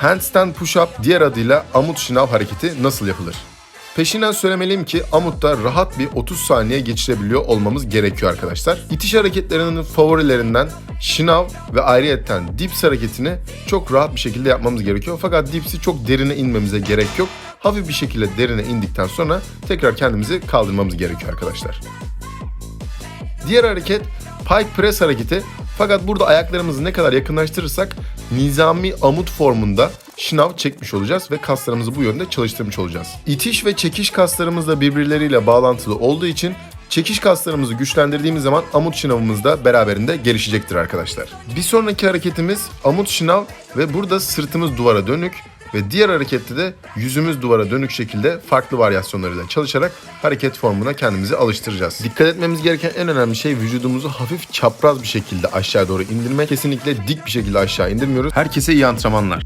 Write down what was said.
Handstand push-up diğer adıyla amut şınav hareketi nasıl yapılır? Peşinden söylemeliyim ki Amut'ta rahat bir 30 saniye geçirebiliyor olmamız gerekiyor arkadaşlar. İtiş hareketlerinin favorilerinden şınav ve ayrıyetten dips hareketini çok rahat bir şekilde yapmamız gerekiyor. Fakat dipsi çok derine inmemize gerek yok. Hafif bir şekilde derine indikten sonra tekrar kendimizi kaldırmamız gerekiyor arkadaşlar. Diğer hareket pike press hareketi. Fakat burada ayaklarımızı ne kadar yakınlaştırırsak nizami amut formunda şınav çekmiş olacağız ve kaslarımızı bu yönde çalıştırmış olacağız. İtiş ve çekiş kaslarımız da birbirleriyle bağlantılı olduğu için çekiş kaslarımızı güçlendirdiğimiz zaman amut şınavımız da beraberinde gelişecektir arkadaşlar. Bir sonraki hareketimiz amut şınav ve burada sırtımız duvara dönük ve diğer harekette de yüzümüz duvara dönük şekilde farklı varyasyonlarıyla çalışarak hareket formuna kendimizi alıştıracağız. Dikkat etmemiz gereken en önemli şey vücudumuzu hafif çapraz bir şekilde aşağı doğru indirmek. Kesinlikle dik bir şekilde aşağı indirmiyoruz. Herkese iyi antrenmanlar.